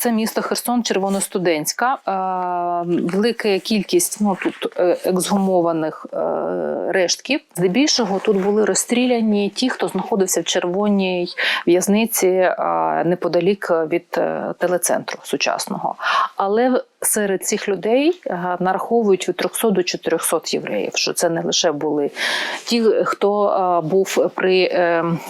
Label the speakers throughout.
Speaker 1: Це місто Херсон, Червоностудентська. Е, Велика кількість ну тут е, ексгумованих е, рештків. Здебільшого тут були розстріляні ті, хто знаходився в червоній в'язниці неподалік від телецентру сучасного. Але серед цих людей нараховують від 300 до 400 євреїв. Що це не лише були ті, хто був при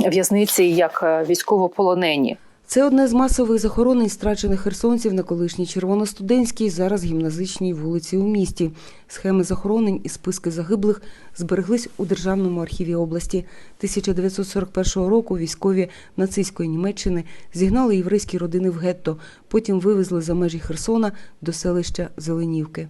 Speaker 1: в'язниці як військовополонені.
Speaker 2: Це одне з масових захоронень страчених херсонців на колишній червоностудентській, зараз гімназичній вулиці у місті. Схеми захоронень і списки загиблих збереглись у Державному архіві області. 1941 року військові нацистської Німеччини зігнали єврейські родини в гетто, потім вивезли за межі Херсона до селища Зеленівки.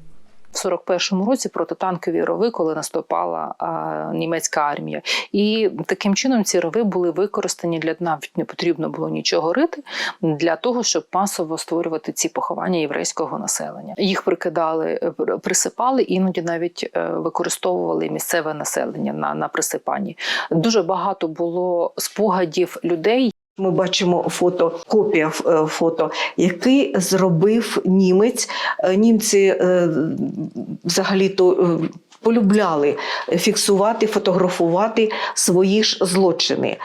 Speaker 1: В 41-му році протитанкові рови, коли наступала а, німецька армія. І таким чином ці рови були використані для навіть не потрібно було нічого рити для того, щоб масово створювати ці поховання єврейського населення. Їх прикидали, е, присипали, іноді навіть е, використовували місцеве населення на, на присипанні. Дуже багато було спогадів людей,
Speaker 3: Ми бачимо фото, копія е, фото, який зробив німець. Е, Німці е, взагалі-то е, полюбляли фіксувати, фотографувати свої ж злочини.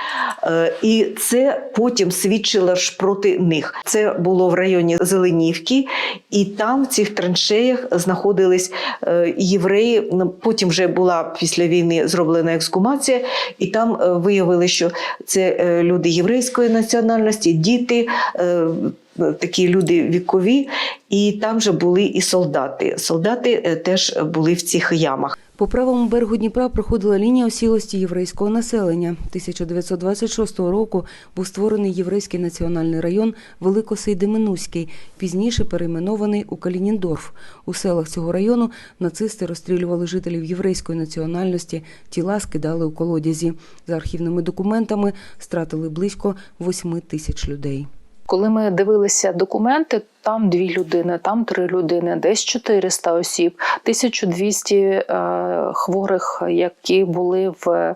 Speaker 3: Е, І це потім свідчило ж проти них. Це було в районі Зеленівки, і там в цих траншеях знаходились е, євреї. Потім вже була після війни зроблена ексгумація, і там е, виявили, що це люди єврейської національності, діти. Такі люди вікові, і там же були і солдати. Солдати е, теж були в цих ямах.
Speaker 2: По правому берегу Дніпра проходила лінія осілості єврейського населення. 1926 року був створений єврейський національний район Великосейдеминуський, пізніше перейменований у Калініндорф. У селах цього району нацисти розстрілювали жителів єврейської національності, тіла скидали у колодязі. За архівними документами стратили близько 8 тисяч людей.
Speaker 1: Коли ми дивилися документи, там дві людини, там три людини, десь 400 осіб, 1200 е, хворих, які були в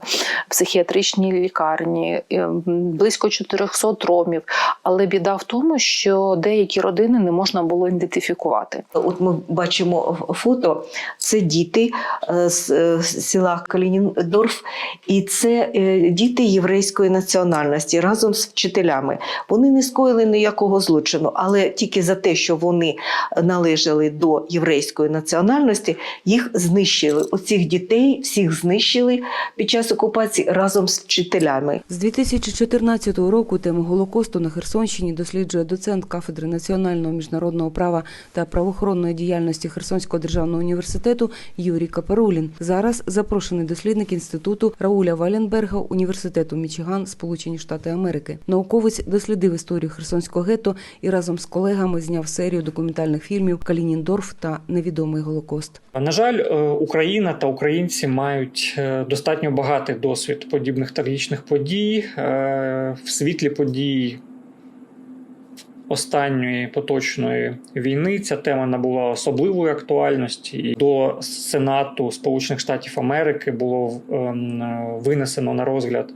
Speaker 1: психіатричній лікарні, е, близько 400 ромів. Але біда в тому, що деякі родини не можна було ідентифікувати.
Speaker 3: От ми бачимо фото, це діти е, з е, села Калініндорф, і це е, діти єврейської національності разом з вчителями. Вони не скоїли ніякого злочину, але тільки за те, що вони належали до єврейської національності, їх знищили. Оцих дітей всіх знищили під час окупації разом з вчителями.
Speaker 2: З 2014 року тему Голокосту на Херсонщині досліджує доцент кафедри національного міжнародного права та правоохоронної діяльності Херсонського державного університету Юрій Каперулін. Зараз запрошений дослідник інституту Рауля Валенберга університету Мічиган, Сполучені Штати Америки. Науковець дослідив історію Херсонського гетто і разом з колегами зняв серію документальних фільмів Калініндорф та Невідомий Голокост.
Speaker 4: На жаль, е, Україна та українці мають е, достатньо багатий досвід подібних трагічних подій Е, в світлі подій останньої поточної війни. Ця тема набула особливої актуальності. І До Сенату Сполучених Штатів Америки було ем, винесено на розгляд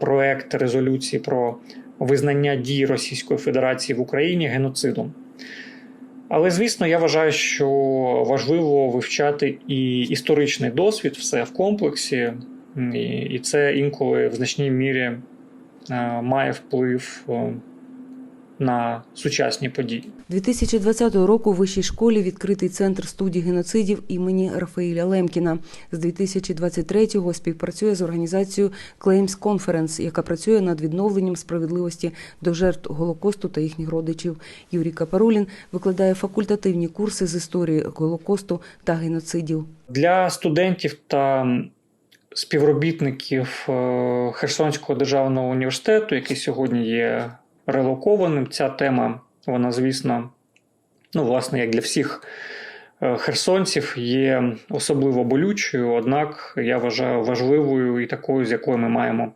Speaker 4: проект резолюції про визнання дій Російської Федерації в Україні геноцидом. Але звісно, я вважаю, що важливо вивчати і історичний досвід, все в комплексі, і, це інколи в значній мірі е, має вплив е, на сучасні події.
Speaker 2: 2020 року у вищій школі відкритий центр студій геноцидів імені Рафаїля Лемкіна. З 2023-го співпрацює з організацією Claims Conference, яка працює над відновленням справедливості до жертв Голокосту та їхніх родичів. Юрій Капарулін викладає факультативні курси з історії Голокосту та геноцидів.
Speaker 4: Для студентів та співробітників е, Херсонського державного університету, який сьогодні є релокованим, ця тема, вона, звісно, ну, власне, як для всіх е, херсонців, є особливо болючою, однак я вважаю важливою і такою, з якою ми маємо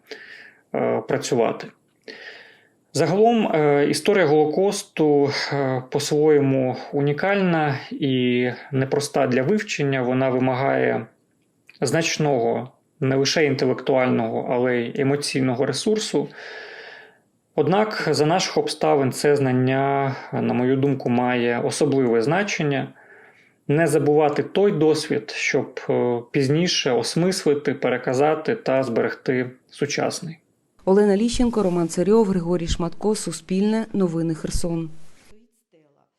Speaker 4: е, працювати. Загалом е, історія Голокосту по-своєму унікальна і непроста для вивчення. Вона вимагає значного не лише інтелектуального, але й емоційного ресурсу. Однак, за наших обставин, це знання, на мою думку, має особливе значення. Не забувати той досвід, щоб е, пізніше осмислити, переказати та зберегти сучасний.
Speaker 2: Олена Ліщенко, Роман Царьов, Григорій Шматко, Суспільне, Новини Херсон.